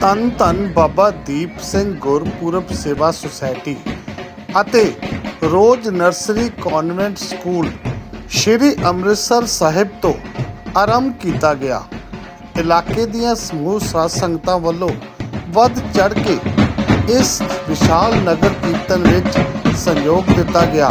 ਤਨ ਧੰਨ ਬਾਬਾ ਦੀਪ ਸਿੰਘ ਗੁਰਪੁਰਬ ਸੇਵਾ ਸੁਸਾਇਟੀ ਅਤੇ rose nursery convent school Shri Amritsar Sahib ਤੋਂ ਆਰੰਭ ਕੀਤਾ ਗਿਆ। ਇਲਾਕੇ ਦੀਆਂ ਸਮੂਹ ਸਾਧ ਸੰਗਤਾਂ ਵੱਲੋਂ ਵੱਧ ਚੜ ਕੇ ਇਸ ਵਿਸ਼ਾਲ ਨਗਰ ਕੀਰਤਨ ਵਿੱਚ ਸੰਯੋਗ ਦਿੱਤਾ ਗਿਆ।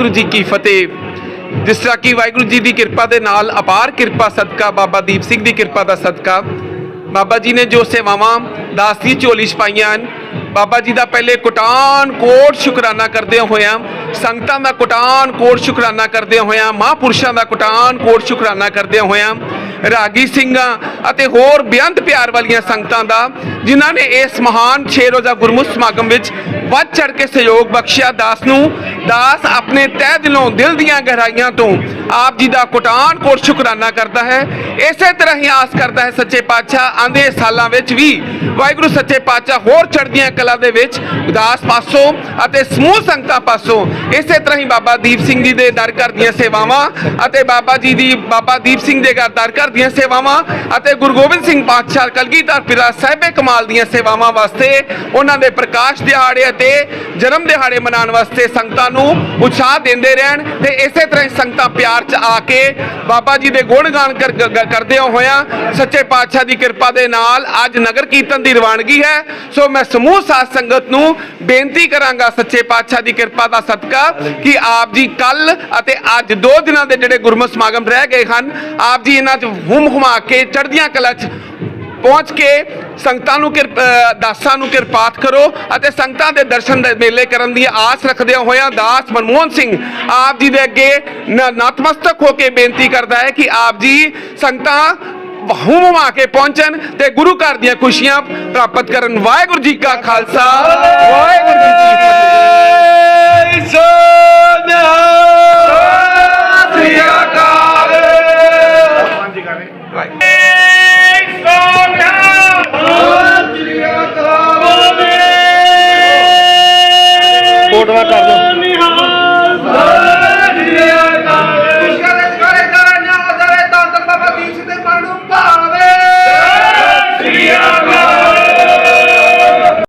ਵਾਹਿਗੁਰੂ ਜੀ ਕੀ ਫਤਿਹ। ਜਿਸ ਤਰ੍ਹਾਂ ਕਿ ਵਾਹਿਗੁਰੂ ਜੀ ਦੀ ਕਿਰਪਾ ਦੇ ਨਾਲ ਅਪਾਰ ਕਿਰਪਾ ਸਦਕਾ ਬਾਬਾ ਦੀਪ ਸਿੰਘ ਦੀ ਕਿਰਪਾ ਦਾ ਸਦਕਾ। ਬਾਬਾ ਜੀ ਨੇ ਜੋ ਸੇਵਾਵਾਂ ਦਾਸ ਦੀ ਝੋਲੀ 'ਚ ਪਾਈਆਂ ਹਨ, ਬਾਬਾ ਜੀ ਦਾ ਪਹਿਲੇ ਕੋਟਾਨ ਕੋਟ ਸ਼ੁਕਰਾਨਾ ਕਰਦਿਆਂ ਹੋਇਆਂ, ਸੰਗਤਾਂ ਦਾ ਕੋਟਾਨ ਕੋਟ ਸ਼ੁਕਰਾਨਾ ਕਰਦਿਆਂ ਹੋਇਆਂ, ਮਹਾਂਪੁਰਸ਼ਾਂ ਦਾ ਕੋਟਾਨ ਕੋਟ ਸ਼ੁਕਰਾਨਾ ਕਰਦਿਆਂ ਹੋਇਆਂ, ਰਾਗੀ ਸਿੰਘਾਂ ਅਤੇ ਹੋਰ ਬੇਅੰਤ ਪਿਆਰ ਵਾਲੀਆਂ ਸੰਗਤਾਂ ਦਾ, ਜਿਨ੍ਹਾਂ ਨੇ ਇਸ ਮਹਾਨ 6 ਰੋਜ਼ਾ ਗੁਰਮੁਖ ਸਮਾਗਮ ਵਿੱਚ ਵੱਧ ਚੜ ਕੇ ਸਹਿਯੋਗ ਬਖਸ਼ਿਆ, ਦਾਸ ਨੂੰ, ਦਾਸ ਆਪਣੇ ਤਹਿ ਦਿਲੋਂ ਦਿਲ ਦੀਆਂ ਗਹਿਰਾਈਆਂ ਤੋਂ ਆਪ ਜੀ ਦਾ ਕੋਟਾਨ ਕੋਟ ਸ਼ੁਕਰਾਨਾ ਕਰਦਾ ਹੈ। ਇਸੇ ਤਰ੍ਹਾਂ ਹੀ ਆਸ ਕਰਦਾ ਹੈ ਸੱਚੇ ਪਾਤਸ਼ਾਹ, ਆਂਦੇ ਸਾਲਾਂ ਵਿੱਚ ਵੀ ਵਾਹਿਗੁਰੂ ਸੱਚੇ ਪਾਤਸ਼ਾਹ ਹੋਰ ਚੜ੍ਹਦੀਆਂ ਕਲਾ ਦੇ ਵਿੱਚ ਉਦਾਸ ਪਾਸੋਂ ਅਤੇ ਸਮੂਹ ਸੰਗਤਾਂ ਪਾਸੋਂ ਇਸੇ ਤਰ੍ਹਾਂ ਹੀ ਬਾਬਾ ਦੀਪ ਸਿੰਘ ਜੀ ਦੇ ਦਰ ਘਰ ਦੀਆਂ ਸੇਵਾਵਾਂ ਅਤੇ ਬਾਬਾ ਜੀ ਦੀ, ਬਾਬਾ ਦੀਪ ਸਿੰਘ ਦੇ ਦਰ ਘਰ ਦੀਆਂ ਸੇਵਾਵਾਂ ਅਤੇ ਗੁਰੂ ਗੋਬਿੰਦ ਸਿੰਘ ਪਾਤਸ਼ਾਹ ਕਲਗੀਧਰ ਪਿਤਾ ਸਾਹਿਬੇ ਕਮਾਲ ਦੀਆਂ ਸੇਵਾਵਾਂ ਵਾਸਤੇ ਉਹਨਾਂ ਦੇ ਪ੍ਰਕਾਸ਼ ਦਿਹਾੜੇ ਅਤੇ ਜਨਮ ਦਿਹਾੜੇ ਮਨਾਉਣ ਵਾਸਤੇ ਸੰਗਤਾਂ ਨੂੰ ਉਤਸ਼ਾਹ ਦਿੰਦੇ ਰਹਿਣ ਤੇ ਇਸੇ ਤਰ੍ਹਾਂ ਹੀ ਸੰਗਤਾਂ ਪਿਆਰ ਚ ਆ ਕੇ ਬਾਬਾ ਜੀ ਦੇ ਗੁਣਗਾਨ ਕਰ- ਗ- ਕਰਦਿਆਂ ਸੱਚੇ ਪਾਤਸ਼ਾਹ ਦੀ ਕਿਰਪਾ ਦੇ ਨਾਲ ਅੱਜ ਨਗਰ ਕੀਰਤਨ ਦੀ ਰਵਾਨਗੀ ਹੈ। ਸੋ ਮੈਂ ਸਮੂਹ ਸਾਧ ਸੰਗਤ ਨੂੰ ਬੇਨਤੀ ਕਰਾਂਗਾ ਸੱਚੇ ਪਾਤਸ਼ਾਹ ਦੀ ਕਿਰਪਾ ਦਾ ਸਦਕਾ ਕਿ ਆਪ ਜੀ ਕੱਲ ਅਤੇ ਅੱਜ ਦੋ ਦਿਨਾਂ ਦੇ ਜਿਹੜੇ ਗੁਰਮਤਿ ਸਮਾਗਮ ਰਹਿ ਗਏ ਹਨ, ਆਪ ਜੀ ਇਹਨਾਂ 'ਚ ਹੁਮ ਹੁਮਾ ਕੇ ਚੜ੍ਹਦੀਆਂ ਕਲਾ 'ਚ ਪਹੁੰਚ ਕੇ ਸੰਗਤਾਂ ਨੂੰ ਕਿਰਪ- ਦਾਸਾਂ ਨੂੰ ਕਿਰਪਾਤ ਕਰੋ ਅਤੇ ਸੰਗਤਾਂ ਦੇ ਦਰਸ਼ਨ ਦੇ ਮੇਲੇ ਕਰਨ ਦੀ ਆਸ ਰੱਖਦਿਆਂ ਹੋਇਆਂ ਦਾਸ ਮਨਮੋਹਨ ਸਿੰਘ ਆਪ ਜੀ ਦੇ ਅੱਗੇ ਨਤਮਸਤਕ ਹੋ ਕੇ ਬੇਨਤੀ ਕਰਦਾ ਹੈ ਕਿ ਆਪ ਜੀ ਸੰਗਤਾਂ ਹੁਮਾ ਕੇ ਪਹੁੰਚਣ ਤੇ ਗੁਰੂ ਘਰ ਦੀਆਂ ਖੁਸ਼ੀਆਂ ਪ੍ਰਾਪਤ ਕਰਨ। ਵਾਹਿਗੁਰੂ ਜੀ ਕਾ ਖਾਲਸਾ, ਵਾਹਿਗੁਰੂ ਜੀ ਕੀ ਫਤਿਹ।